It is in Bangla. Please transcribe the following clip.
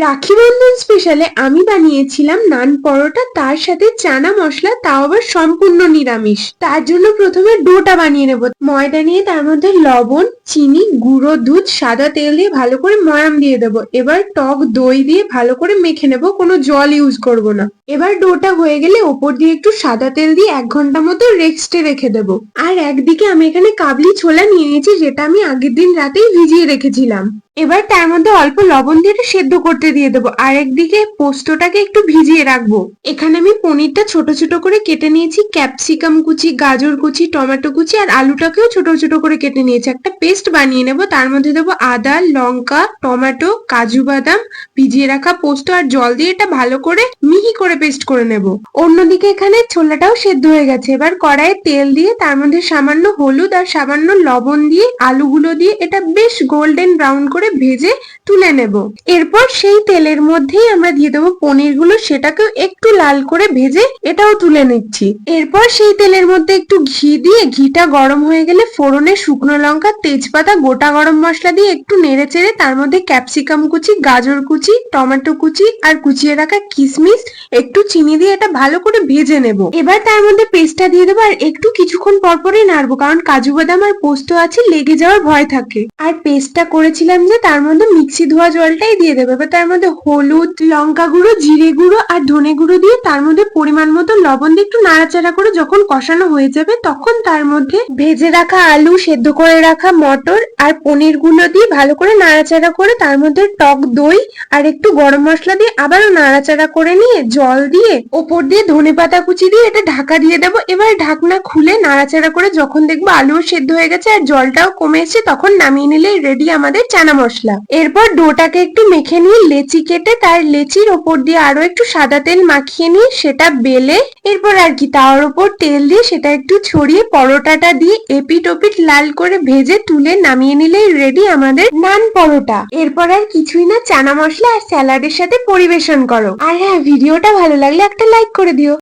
রাখি বন্ধন স্পেশালে আমি বানিয়েছিলাম নান পরোটা, তার সাথে চানা মশলা, তাও আবার সম্পূর্ণ নিরামিষ। তার জন্য প্রথমে ডোটা বানিয়ে নেব। ময়দা নিয়ে তার মধ্যে লবণ, চিনি, গুঁড়ো, দুধ, সাদা তেল দিয়ে ভালো করে ময়াম দিয়ে দেব। এবার টক দই দিয়ে ভালো করে মেখে নেব, কোনো জল ইউজ করব না। এবার ডোটা হয়ে গেলে ওপর দিয়ে একটু সাদা তেল দিয়ে এক ঘণ্টা মতো রেস্টে রেখে দেব। আর একদিকে আমি এখানে কাবলি ছোলা নিয়ে নিয়েছি, যেটা আমি আগের দিন রাতেই ভিজিয়ে রেখেছিলাম। এবার তার মধ্যে অল্প লবণ দিয়ে সেদ্ধ করতে দিয়ে দেবো। আর একদিকে পোস্তটাকে একটু ভিজিয়ে রাখব। এখানে আমি পনিরটা ছোট ছোট করে কেটে নিয়েছি। ক্যাপসিকাম কুচি, গাজর কুচি, টমেটো কুচি আর আলুটাকেও ছোট ছোট করে কেটে নিয়েছি। একটা পেস্ট বানিয়ে নেব। তার মধ্যে দেবো আদা, লঙ্কা, টমেটো, কাজু বাদাম, ভিজিয়ে রাখা পোস্ত আর জল দিয়ে এটা ভালো করে মিহি করে পেস্ট করে নেব। অন্যদিকে এখানে ছোলাটাও সেদ্ধ হয়ে গেছে। এবার কড়াইয়ে তেল দিয়ে তার মধ্যে সামান্য হলুদ আর সামান্য লবণ দিয়ে আলুগুলো দিয়ে এটা বেশ গোল্ডেন ব্রাউন করে ভেজে তুলে নেব। এরপর সেই তেলের মধ্যেই আমরা দিয়ে দেবো পনিরগুলো, সেটাকেও একটু লাল করে ভেজে এটাও তুলে নিচ্ছি। এরপর সেই তেলের মধ্যে একটু ঘি দিয়ে, ঘিটা গরম হয়ে গেলে ফোড়নে শুকনো লঙ্কা, তেজপাতা, গোটা গরম মশলা দিয়ে একটু নেড়ে চেড়ে তার মধ্যে ক্যাপসিকাম কুচি, গাজর কুচি, টমেটো কুচি আর কুচিয়ে রাখা কিশমিশ একটু চিনি দিয়ে এটা ভালো করে ভেজে নেব। এবার তার মধ্যে পেস্টটা দিয়ে দেবো আর একটু কিছুক্ষণ পরপরই নাড়বো, কারণ কাজু বাদাম আর পোস্ত আছে, লেগে যাওয়ার ভয় থাকে। আর পেস্টটা করেছিলাম যে তার মধ্যে মিক্সি ধোয়া জলটাই দিয়ে দেবো। এবার তার মধ্যে হলুদ লঙ্কা গুঁড়ো জিরে গুঁড়ো ধনে গুঁড়ো দিয়ে তার মধ্যে পরিমাণ মতো লবণ দিয়ে একটু নাড়াচাড়া করে যখন কষানো হয়ে যাবে, তখন তার মধ্যে ভেজে রাখা আলু সেদ্ধ করে রাখা মটর আর পনিরগুলো দিয়ে ভালো করে নাড়াচাড়া করে তার মধ্যে টক দই আর একটু গরম মশলা দিয়ে আবারও নাড়াচাড়া করে নিয়ে জল দিয়ে ওপর দিয়ে ধনে পাতা কুচি দিয়ে এটা ঢাকা দিয়ে দেবো। এবার ঢাকনা খুলে নাড়াচাড়া করে যখন দেখব আলুও সেদ্ধ হয়ে গেছে আর জলটাও কমে এসেছে, তখন নামিয়ে নিলেই রেডি আমাদের চানা মশলা। এরপর ডোটাকে একটু মেখে নিয়ে লেচি কেটে তার লেচির ওপর দিয়ে আরও একটু সাদা তেল মাখিয়ে নিয়ে সেটা বেলে এরপর আর কি তার উপর তেল দিয়ে সেটা একটু ছড়িয়ে পরোটাটা দিয়ে এপিট ওপিট লাল করে ভেজে তুলে নামিয়ে নিলেই রেডি আমাদের নান পরোটা। এরপর আর কিছুই না, চানা মশলা আর স্যালাডের সাথে পরিবেশন করো। আর হ্যাঁ ভিডিওটা ভালো লাগলে একটা লাইক করে দিও।